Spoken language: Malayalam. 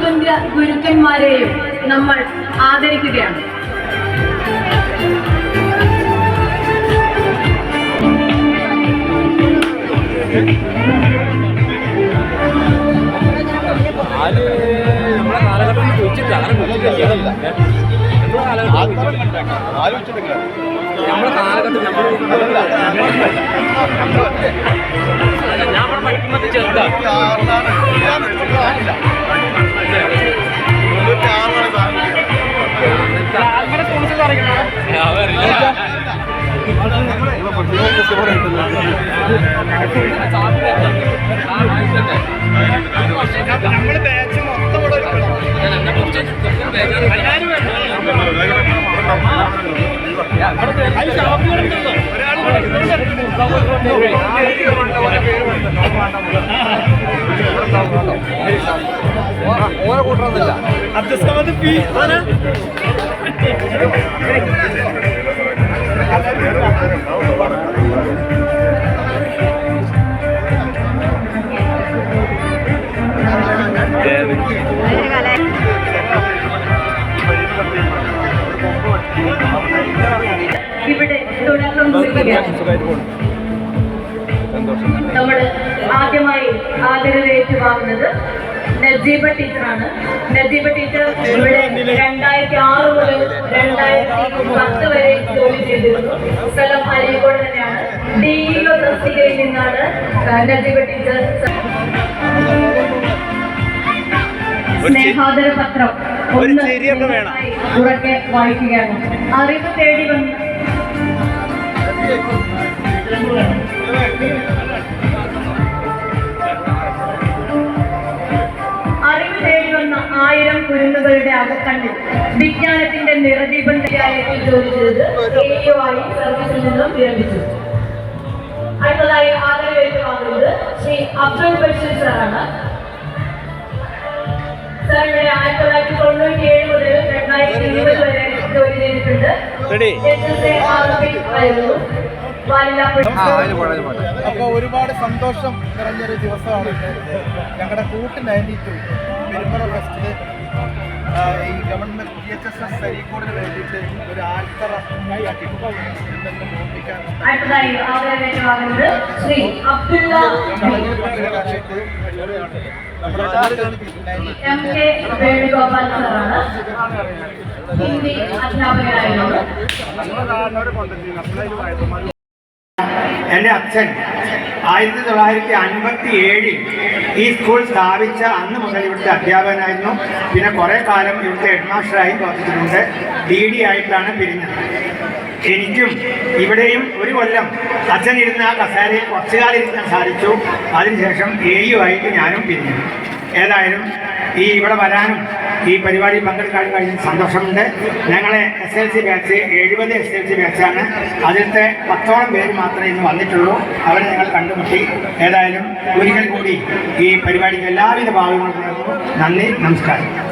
അഭിവന്ദ്യ ഗുരുക്കന്മാരെയും നമ്മൾ ആദരിക്കുകയാണ്. നമ്മൾ ഞാൻ ഇവിടെ പഠിക്കുമ്പോൾ ഓരോ കൂട്ടറൊന്നുമില്ല അബ്ദുസ്സമദ് പി ഇവിടെ തുടക്കം നമ്മൾ ആദ്യമായി ആദരവ് ഏറ്റുവാങ്ങുന്നത് നജീബ ടീച്ചറാണ്. നജീബ ടീച്ചർ ഇവിടെ രണ്ടായിരത്തി ആറ് മുതൽ രണ്ടായിരത്തി പത്ത് വരെ ജോലി ചെയ്തിരുന്നു. സ്ഥലം അരീക്കോട് തന്നെയാണ്. ഡിഇഒ തസ്തികയിൽ നിന്നാണ് നജീബ ടീച്ചർ സ്നേഹാദര പത്രം ഉറക്കെ വായിക്കുകയാണ്. അറിവ് തേടി വന്ന് അറിവ് തേടി വന്ന ആയിരം കുരുന്നുകളുടെ അകക്കണ്ണിൽ വിജ്ഞാനത്തിന്റെ നിറദീപന്തയായി ജോലി ചെയ്ത് ആയി സർവീസിൽ നിന്നും വിരമിച്ചു. അടുത്തതായി ആദരവേറ്റ് വാങ്ങുന്നത് ശ്രീ അബ്ദുൾ ബഷീർ സാറാണ്. രണ്ടായിരത്തി ഇരുപത് വരെ ജോലി ചെയ്തിട്ടുണ്ട്. Ready? എസ് ആയിരുന്നു വാലില്ലാപ്പള്ളി അപ്പോൾ ഒരുപാട് സന്തോഷം നിറഞ്ഞൊരു ദിവസമാണ്. ഞങ്ങളുടെ കൂട്ട് നയന്റി ടു പെരുമ്പറ ഫെസ്റ്റിൽ ഈ government G H S S സരീക്കോടിന് വേണ്ടിയിട്ട് ഒരു ആൽത്തറ ഓർമ്മിക്കാൻ എം കെ വേണുഗോപാൽ സാറാണ്. ഹിന്ദി അധ്യാപകനായിരുന്നു. എന്റെ അച്ഛൻ ആയിരത്തി തൊള്ളായിരത്തി അൻപത്തി ഏഴിൽ ഈ സ്കൂൾ സ്ഥാപിച്ച അന്ന് മുതൽ ഇവിടുത്തെ അധ്യാപകനായിരുന്നു. പിന്നെ കുറേ കാലം ഇവിടുത്തെ ഹെഡ്മാസ്റ്ററായി പ്രവർത്തിച്ചിട്ടുണ്ട്. ഡി ഡി ആയിട്ടാണ് പിരിഞ്ഞത്. എനിക്കും ഇവിടെയും ഒരു കൊല്ലം അച്ഛൻ ഇരുന്ന ആ കസേരയിൽ കുറച്ചു കാലം ഇരിക്കാൻ സാധിച്ചു. അതിനുശേഷം ഏയുമായിട്ട് ഞാനും പിരിഞ്ഞു. ഏതായാലും ഈ ഇവിടെ വരാനും ഈ പരിപാടി പങ്കെടുക്കാൻ കഴിഞ്ഞ സന്തോഷമുണ്ട്. ഞങ്ങളെ എസ് എൽ സി ബാച്ച് എഴുപത് എസ് എൽ സി ബാച്ചാണ് അതിലത്തെ പത്തോളം പേര് മാത്രമേ ഇന്ന് വന്നിട്ടുള്ളൂ. അവരെ ഞങ്ങൾ കണ്ടുമുട്ടി. ഏതായാലും ഒരിക്കൽ കൂടി ഈ പരിപാടിക്ക് എല്ലാവിധ ഭാഗങ്ങളും. നന്ദി നമസ്കാരം.